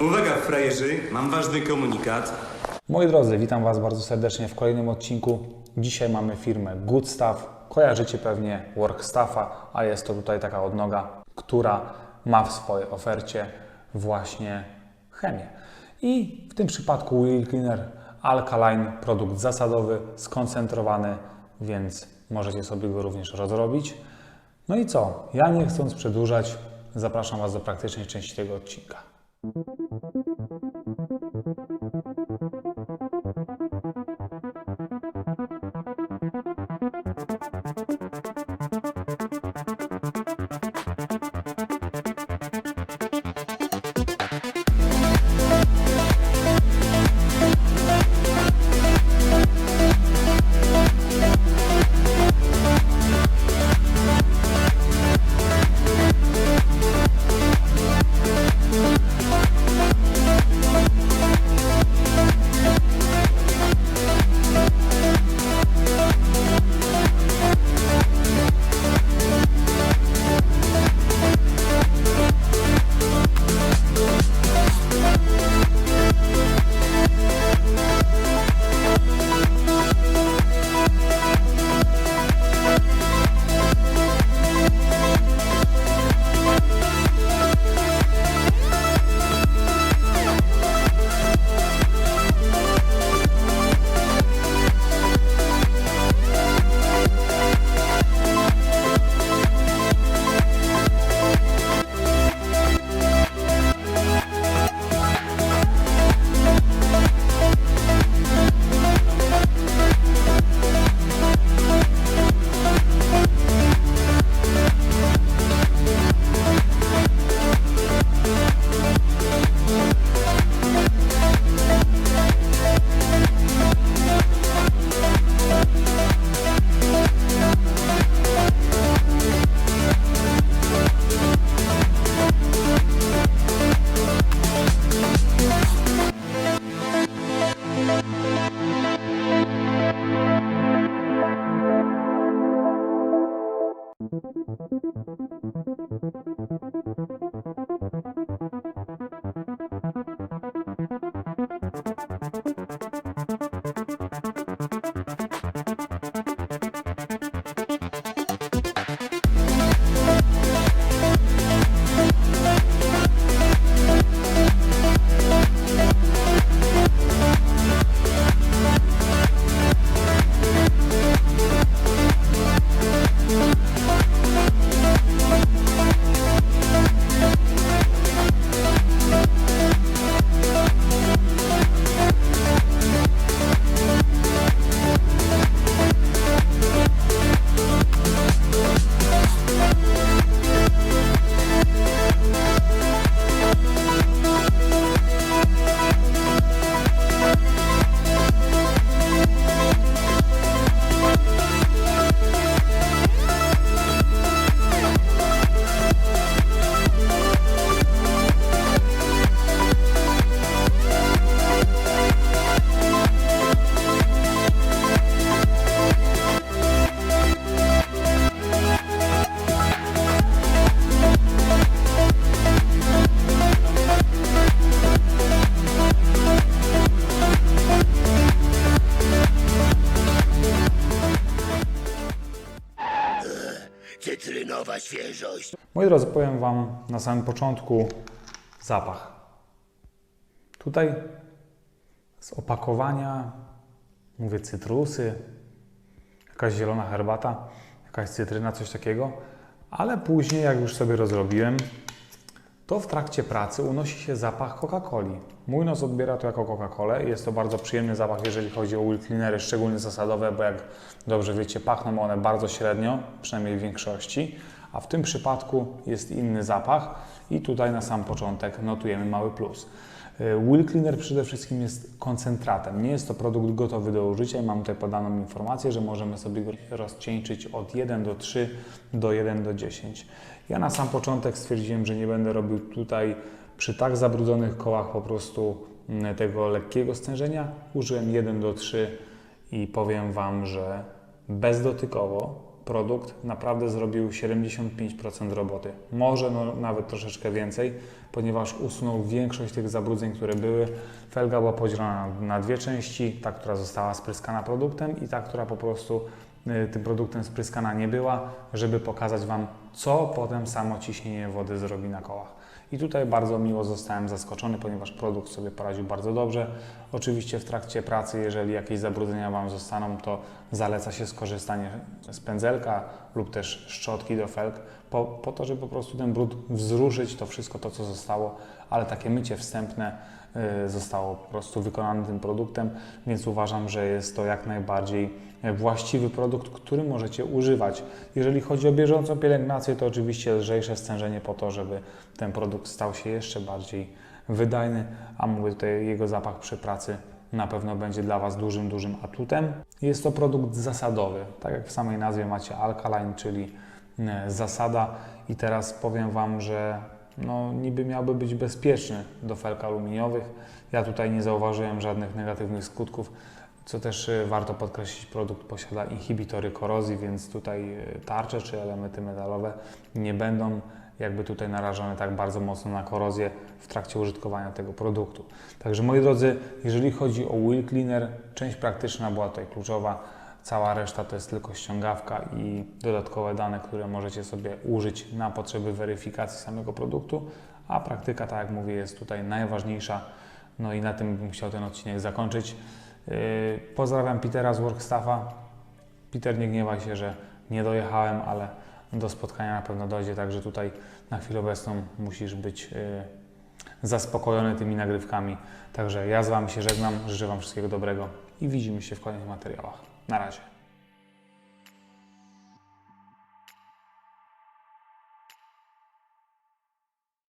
Uwaga, frajerzy, mam ważny komunikat. Moi drodzy, witam Was bardzo serdecznie w kolejnym odcinku. Dzisiaj mamy firmę Good Stuff. Kojarzycie pewnie Workstaffa, a jest to tutaj taka odnoga, która ma w swojej ofercie właśnie chemię. I w tym przypadku Wheel Cleaner Alkaline, produkt zasadowy, skoncentrowany, więc możecie sobie go również rozrobić. No i co? Ja nie chcąc przedłużać, zapraszam Was do praktycznej części tego odcinka. Cytrynowa świeżość. Moi drodzy, powiem Wam na samym początku zapach. Tutaj z opakowania mówię cytrusy, jakaś zielona herbata, jakaś cytryna, coś takiego, ale później, jak już sobie rozrobiłem, to w trakcie pracy unosi się zapach Coca-Coli. Mój nos odbiera to jako Coca-Colę jest to bardzo przyjemny zapach, jeżeli chodzi o wheel cleanery, szczególnie zasadowe, bo jak dobrze wiecie, pachną one bardzo średnio, przynajmniej w większości, a w tym przypadku jest inny zapach i tutaj na sam początek notujemy mały plus. Y, Wheel Cleaner przede wszystkim jest koncentratem. Nie jest to produkt gotowy do użycia mam tutaj podaną informację, że możemy sobie go rozcieńczyć od 1 do 3 do 1 do 10. Ja na sam początek stwierdziłem, że nie będę robił tutaj przy tak zabrudzonych kołach po prostu mm, tego lekkiego stężenia. Użyłem 1 do 3 i powiem Wam, że bezdotykowo produkt naprawdę zrobił 75% roboty. Może no, nawet troszeczkę więcej, ponieważ usunął większość tych zabrudzeń, które były. Felga była podzielona na, dwie części, ta, która została spryskana produktem i ta, która po prostu y, tym produktem spryskana nie była, żeby pokazać Wam, co potem samo ciśnienie wody zrobi na kołach. I tutaj bardzo miło zostałem zaskoczony, ponieważ produkt sobie poradził bardzo dobrze. Oczywiście w trakcie pracy, jeżeli jakieś zabrudzenia Wam zostaną, to zaleca się skorzystanie z pędzelka lub też szczotki do felg, po, po to, żeby po prostu ten brud wzruszyć, to wszystko to, co zostało, ale takie mycie wstępne y, zostało po prostu wykonane tym produktem, więc uważam, że jest to jak najbardziej właściwy produkt, który możecie używać. Jeżeli chodzi o bieżącą pielęgnację, to oczywiście lżejsze stężenie po to, żeby ten produkt stał się jeszcze bardziej wydajny, a mówię tutaj jego zapach przy pracy na pewno będzie dla Was dużym, dużym atutem. Jest to produkt zasadowy, tak jak w samej nazwie macie alkaline, czyli e, zasada i teraz powiem Wam, że no, niby miałby być bezpieczny do felk aluminiowych. Ja tutaj nie zauważyłem żadnych negatywnych skutków. Co też y, warto podkreślić, produkt posiada inhibitory korozji, więc tutaj y, tarcze czy elementy metalowe nie będą jakby tutaj narażone tak bardzo mocno na korozję w trakcie użytkowania tego produktu. Także moi drodzy, jeżeli chodzi o wheel cleaner, część praktyczna była tutaj kluczowa. Cała reszta to jest tylko ściągawka i dodatkowe dane, które możecie sobie użyć na potrzeby weryfikacji samego produktu, a praktyka, tak jak mówię, jest tutaj najważniejsza. No i na tym bym chciał ten odcinek zakończyć. Yy, Pozdrawiam Petera z Workstaffa. Peter, nie gniewaj się, że nie dojechałem, ale do spotkania na pewno dojdzie, także tutaj na chwilę obecną musisz być yy, zaspokojony tymi nagrywkami. Także ja z Wami się żegnam, życzę Wam wszystkiego dobrego i widzimy się w kolejnych materiałach. Na razie.